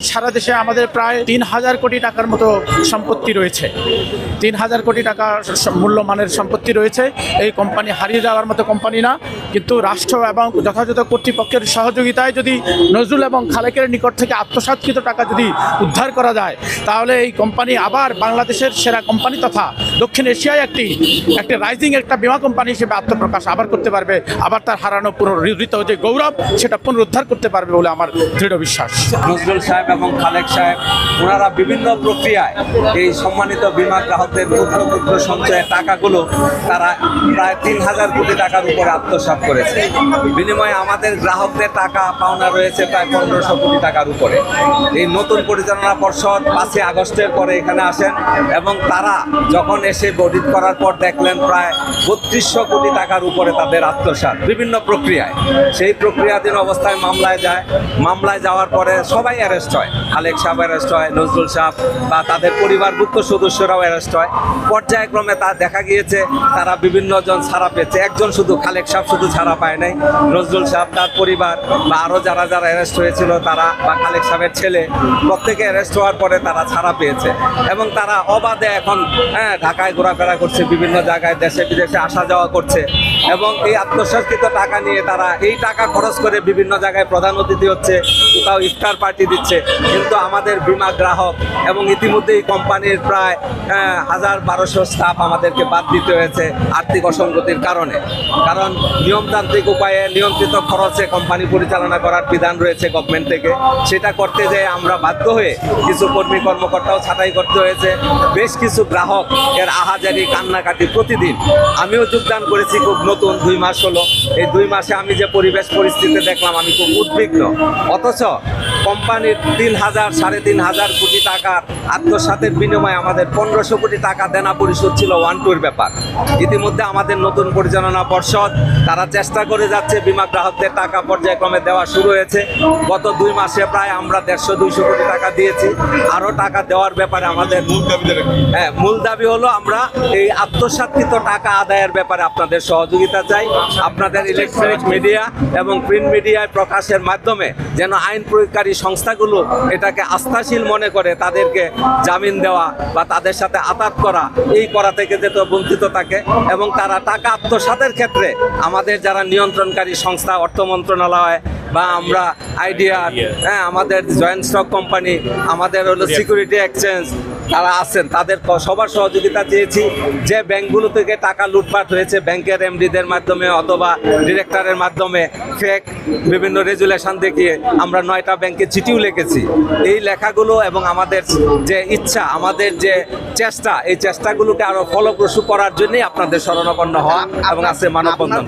সারা দেশে আমাদের প্রায় তিন হাজার কোটি টাকার মতো সম্পত্তি রয়েছে। তিন হাজার কোটি টাকা মূল্যমানের সম্পত্তি রয়েছে। এই কোম্পানি হারিয়ে যাওয়ার মতো কোম্পানি না। কিন্তু রাষ্ট্র এবং যথাযথ কর্তৃপক্ষের সহযোগিতায় যদি নজরুল এবং খালেকের নিকট থেকে আত্মসাতকৃত টাকা যদি উদ্ধার করা যায়, তাহলে এই কোম্পানি আবার বাংলাদেশের সেরা কোম্পানি তথা দক্ষিণ এশিয়ায় একটি একটি রাইজিং একটা বিমা কোম্পানি হিসেবে আত্মপ্রকাশ আবার করতে পারবে, আবার তার হারানো পুনরুদ্ধৃত যে গৌরব, সেটা পুনরুদ্ধার করতে পারবে বলে আমার দৃঢ় বিশ্বাস। নজরুল সাহেব এবং খালেক সাহেব, ওনারা বিভিন্ন প্রক্রিয়ায় এই সম্মানিত বিমা গ্রাহকদের ক্ষুদ্র ক্ষুদ্র সঞ্চয়ের টাকাগুলো তারা প্রায় তিন হাজার কোটি টাকার উপরে আত্মসাৎ করেছে। বিনিময়ে আমাদের গ্রাহকদের টাকা পাওনা রয়েছে প্রায় পনেরোশো কোটি টাকার উপরে। এই নতুন পরিচালনা পর্ষদ পাঁচই আগস্টের পরে এখানে আসেন এবং তারা যখন এসে অডিট করার পর দেখলেন প্রায় বত্রিশশো কোটি টাকার উপরে তাদের আত্মসাৎ। বিভিন্ন প্রক্রিয়ায়। সেই প্রক্রিয়াধীন অবস্থায় মামলায় যায়। মামলায় যাওয়ার পরে সবাই অ্যারেস্ট হয়। খালেক সাহেব অ্যারেস্ট হয়, নজরুল সাহেব বা তাদের পরিবারভুক্ত সদস্যরাও অ্যারেস্ট হয়। পর্যায়ক্রমে তা দেখা গিয়েছে, তারা বিভিন্ন জন ছাড়া পেয়েছে। একজন শুধু খালেক সাহেব শুধু ছাড়া পায় নাই। নজরুল সাহেব তার পরিবার বা আরও যারা যারা অ্যারেস্ট হয়েছিল, তারা বা খালেক সাহেবের ছেলে, প্রত্যেকে অ্যারেস্ট হওয়ার পরে তারা ছাড়া পেয়েছে। এবং তারা অবাধে এখন হ্যাঁ ঢাকায় ঘোরাফেরা করছে বিভিন্ন জায়গায় দেশে বিদেশে আসা যাওয়া করছে। এবং এই আত্মসাৎকৃত টাকা নিয়ে তারা এই টাকা খরচ করে বিভিন্ন জায়গায় প্রধান অতিথি হচ্ছে কোথাও ইফতার পার্টি দিচ্ছে। কিন্তু আমাদের বিমা গ্রাহক এবং ইতিমধ্যে এই কোম্পানির প্রায় আহ, হাজার বারোশো স্টাফ আমাদেরকে বাদ দিতে হয়েছে আর্থিক অসঙ্গতির কারণে। কারণ নিয়মতান্ত্রিক উপায়ে নিয়ন্ত্রিত খরচে কোম্পানি পরিচালনা করার বিধান রয়েছে গভর্নমেন্ট থেকে। সেটা করতে যেয়ে আমরা বাধ্য হয়ে কিছু কর্মী কর্মকর্তাও ছাঁটাই করতে হয়েছে। বেশ কিছু গ্রাহক এর আহাজারি কান্নাকাটি প্রতিদিন। আমিও যোগদান করেছি খুব নতুন দুই মাস হলো। এই দুই মাসে আমি যে পরিবেশ পরিস্থিতি দেখলাম, আমি খুব উদ্বিগ্ন। অথচ কোম্পানির তিন হাজার সাড়ে তিন হাজার কোটি টাকার আত্মসাতের বিনিময়ে আমাদের পনেরোশো কোটি টাকা দেনা পরিশোধ ছিল ওয়ান টুর ব্যাপার। ইতিমধ্যে আমাদের নতুন পরিচালনা পর্ষদ তারা চেষ্টা করে যাচ্ছে বিমা গ্রাহকদের টাকা পর্যায়ক্রমে দেওয়া শুরু হয়েছে। গত দুই মাসে প্রায় আমরা দেড়শো দুইশো কোটি টাকা দিয়েছি। আরও টাকা দেওয়ার ব্যাপারে আমাদের হ্যাঁ মূল দাবি হলো আমরা এই আত্মসাৎকৃত টাকা আদায়ের ব্যাপারে আপনাদের সহযোগিতা চাই। আপনাদের ইলেকট্রনিক মিডিয়া এবং প্রিন্ট মিডিয়ায় প্রকাশের মাধ্যমে যেন আইন প্রয়োগকারী সংস্থাগুলো এটাকে আস্থাশীল মনে করে তাদেরকে জামিন দেওয়া বা তাদের সাথে আতাত করা এই করা থেকে যেতে বঞ্চিত থাকে এবং তারা টাকা আত্মসাতের ক্ষেত্রে আমাদের যারা নিয়ন্ত্রণকারী সংস্থা অর্থ মন্ত্রণালয় বা আমরা আইডিয়া হ্যাঁ আমাদের জয়েন্ট স্টক কোম্পানি আমাদের হলো সিকিউরিটি এক্সচেঞ্জ তারা আছেন, তাদের সবার সহযোগিতা চেয়েছি যে ব্যাংকগুলো থেকে টাকা লুটপাট হয়েছে, ব্যাংকের এমডিদের মাধ্যমে অথবা ডিরেক্টরের মাধ্যমে ফেক বিভিন্ন রেজুলেশন দেখিয়ে আমরা নয়টা ব্যাংকে চিঠিও লিখেছি। এই লেখাগুলো এবং আমাদের যে ইচ্ছা, আমাদের যে চেষ্টা, এই চেষ্টাগুলোকে আরও ফলপ্রসূ করার জন্যই আপনাদের শরণাপন্ন হওয়া এবং আছে মানববন্ধন।